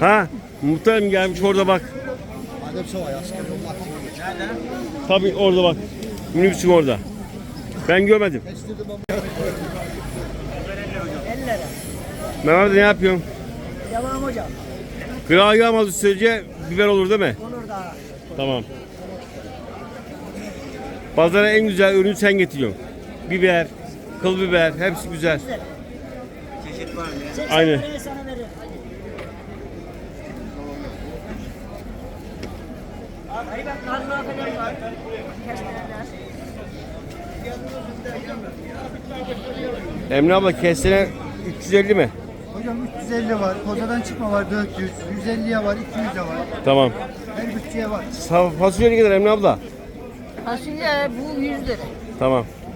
Ha, muhtarım gelmiş orada bak. Tabii orada bak. Minibüsün orada. Ben görmedim. Mehmet ne yapıyorsun? Devam hocam. Gıra yağmadı sürece biber olur değil mi? Olur da. Tamam. Pazara en güzel ürünü sen getiriyorsun. Biber, kıl biber, hepsi güzel. Aynen. Aynen. falan var. Kestaneler. Emre abla kestene 350 mi? Hocam 350 var. Kozadan çıkma var 400. 150'ye var. 200'e var. Tamam. Her bütçeye var. Sa- Fasulye ne kadar Emre abla? Fasulye bu 100 lira. Tamam.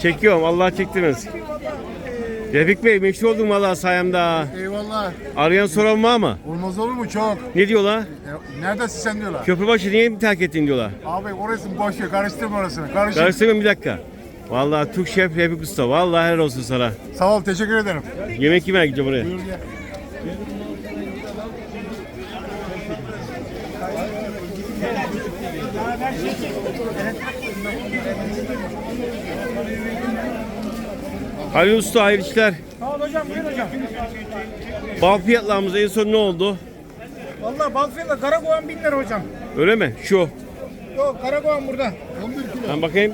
Çekiyorum. Allah çektirmez. Refik Bey meşhur oldum valla sayemde. Ha. Arayan soran var mı? Olmaz olur mu çok? Ne diyorlar? E, neredesin sen diyorlar. Köprübaşı niye mi terk ettin diyorlar. Abi orasını boş ver karıştırma orasını. Karıştır. Karıştırmayın bir dakika. Vallahi Türk Şef Refik Usta. Vallahi helal olsun sana. Sağ ol teşekkür ederim. Yemek yemeye gideceğim oraya. Buyur gel. Halil Usta hayırlı işler. Sağ ol hocam, buyur hocam. Bal fiyatlarımız en son ne oldu? Vallahi Balfiyat'la Karakoğan 1000 lira hocam. Öyle mi? Şu. Yok Karakoğan burada. Ben bakayım.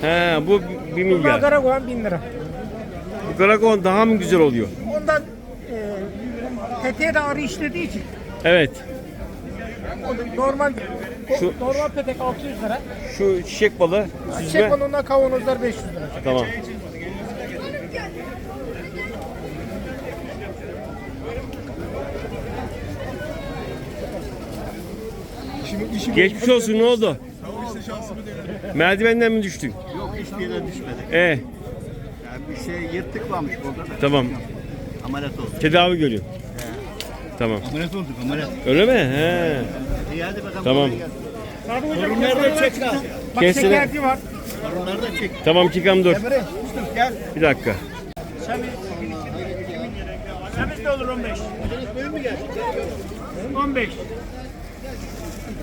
He bu 1 Bunlar milyar. Karakoğan 1000 lira. Bu karakon daha mı güzel oluyor? Ondan e, peteğe de arı işlediği için Evet. o normal Şu- normal petek 600 lira. Şu çiçek balı Çiçek balonundan kavanozlar 500 lira. Tamam. Geçmiş olsun ne oldu? Merdivenden mi düştün? Yok hiçbir yere düşmedi. E Yani bir şey yırtık varmış burada da. tamam. Ameliyat oldu. Tedavi görüyor. Tamam. Ameliyat olduk ameliyat. Öyle mi? He. İyi hadi bakalım. Tamam. kolay gelsin. Da çek Bak Kesene- şekerci var. Torunlar da çek. Tamam çıkalım dur. Emre gel. Bir dakika. Semiz de olur 15. 15.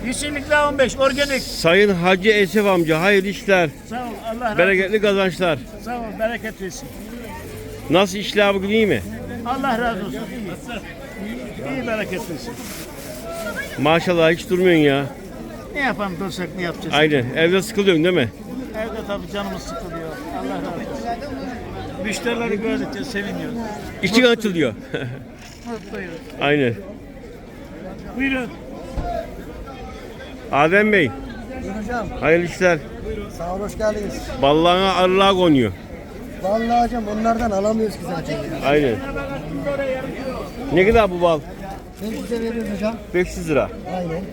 Yeşillikler 15. Organik. Sayın Hacı Esef amca hayırlı işler. Sağ ol. Allah razı Bereketli kazançlar. Sağ ol. Bereket versin. Nasıl işler bugün iyi mi? Allah razı olsun. İyi. İyi bereket versin. Maşallah hiç durmuyorsun ya. Ne yapalım dursak ne yapacağız? Aynen. Evde sıkılıyorsun değil mi? Evde tabii canımız sıkılıyor. Allah razı olsun. Müşterileri gördükçe seviniyoruz. İçin açılıyor. Mutluyuz. Aynen. Buyurun. Adem Bey, Hocam hayırlı işler. sağ ol hoş geldiniz. Ballağına arılar konuyor. Vallahi hocam onlardan alamıyoruz ki zaten ya. Aynen. Ne kadar bu bal? Ben size veriyoruz hocam. 500 lira. Aynen.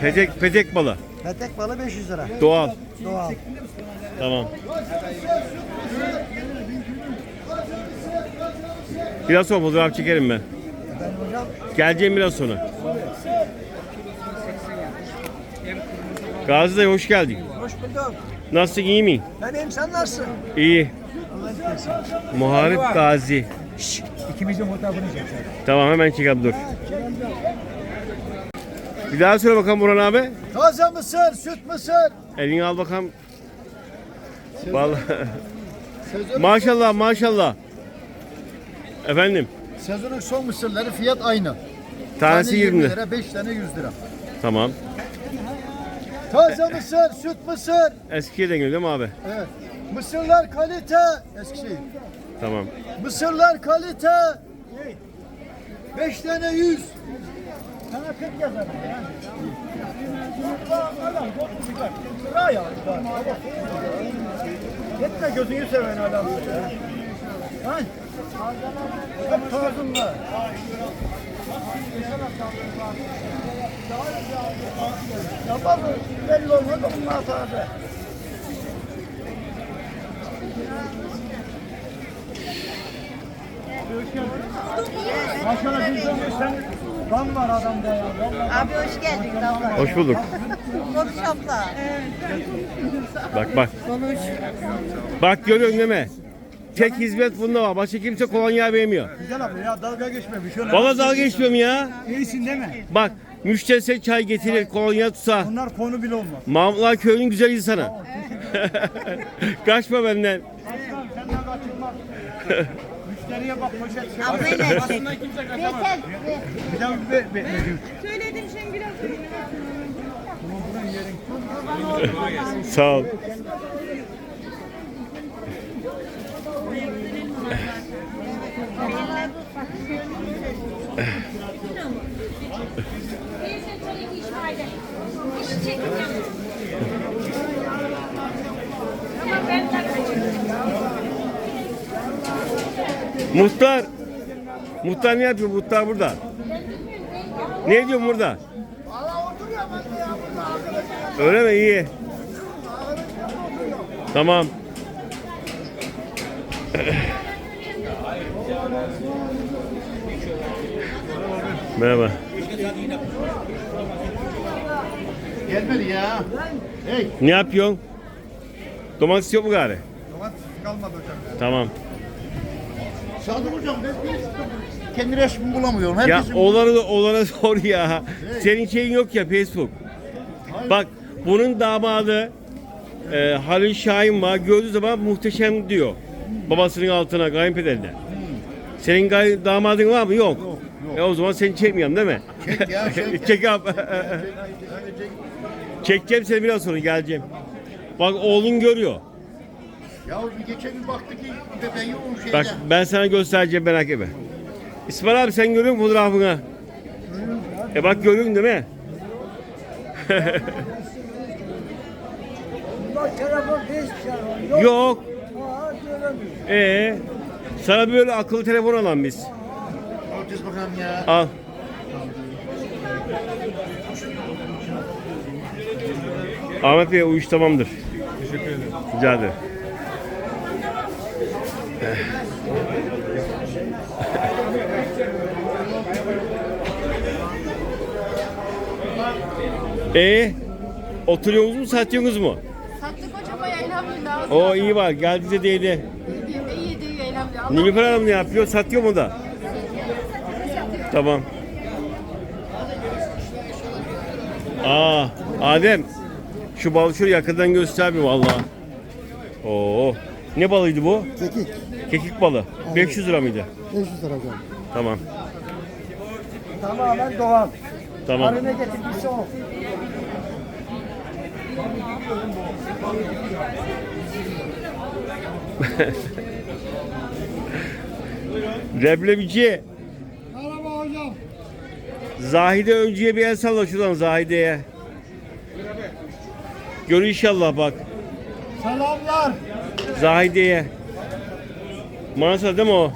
Petek, petek balı. Petek balı 500 lira. Doğal. Doğal. Tamam. Biraz sonra fotoğraf çekerim ben. Efendim hocam Geleceğim biraz sonra. Gazi dayı hoş geldin. hoş bulduk. Nasılsın iyi mi? Ben iyiyim sen nasılsın? İyi. Muharip Gazi. İkimizin fotoğrafını çekeceğiz. Tamam hemen çekelim dur. Bir daha söyle bakalım Burhan abi. Taze mısır, süt mısır. Elini al bakalım. Vallahi. maşallah maşallah. Efendim. Sezonun son mısırları fiyat aynı. Tanesi 20 lira. lira, 5 tane 100 lira. Tamam. Taze mısır, süt mısır. Eskişehir'den geliyor değil mi abi? Evet. Mısırlar kalite. Eskişehir. Tamam. Mısırlar kalite. 5 tane 100. Sana 40 yazar. Yetme gözünü seven adam. Lan. Tarzım var. Ya bak belli bunlar bir sen kan var adamda ya. Abi hoş geldin Damla. Hoş bulduk. Konuş abla. Bak bak. Konuş. Bak görüyorsun değil mi? Tek hizmet bunda var. Başka kimse kolonya vermiyor. Güzel abi ya dalga geçme bir şey. Valla dalga geçmiyorum ya. İyisin değil mi? Bak müşteri size çay getirir, kolonya tutsa. Bunlar konu bile olmaz. Mahmutlar köyünün güzel insanı. Kaçma benden. Aslan senden kaçılmaz. Müşteriye bak poşet. şey Ablayla çek. Yeter. Bir daha bir be, be, be, Söyledim Şengül abla. Sağ ol. Muhtar. Muhtar ne yapıyor? Muhtar burada. Ne diyor burada? Öyle mi? İyi. Tamam. Merhaba. Gelmedi ya. Hey. Ne yapıyorsun? Domates yok mu gari? Domates kalmadı hocam ya. Tamam. Sadık hocam ben kendi resmimi bulamıyorum. Ya Herkesin olanı da olana sor ya. Senin şeyin yok ya Facebook. Bak bunun damadı e, Halil Şahin var. Gördüğü zaman muhteşem diyor. Babasının altına kayınpederine. Senin gay damadın var mı? Yok. E o zaman seni çekmiyorum değil mi? Çek ya, çek. Çek abi. Çekeceğim seni biraz sonra geleceğim. Bak oğlun görüyor. Ya bir geçen gün baktı ki bebeği o şeyde. Bak ben sana göstereceğim merak etme. İsmail abi sen görüyor musun fotoğrafını? E bak görüyorsun değil mi? Bak telefon hiç yok. Yok. Aa göremiyorum. Ee, sana böyle akıllı telefon alan biz. Ya. Al. Ahmet Bey iş tamamdır. Teşekkür ederim. Rica ederim. Ee, oturuyorsunuz mu satıyorsunuz mu? Sattık hocam ay elhamdülillah. O iyi var. Geldiğinde değdi. Yediğinde iyiydi elhamdülillah. Allah Nilüfer Hanım ne yapıyor? Satıyor mu da? Tamam. Aa, Adem. Şu balı şöyle yakından göster bir vallahi. Oo. Ne balıydı bu? Kekik. Kekik balı. 500 lira mıydı? 500 lira hocam. Tamam. Tamamen doğal. Tamam. Arına getirdiyse o. Leblebici. Merhaba hocam. Zahide önceye bir el salla şuradan Zahide'ye. Gör inşallah bak. Selamlar. Zahide'ye. Manisa değil mi o?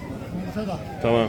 Bursa'da. Tamam.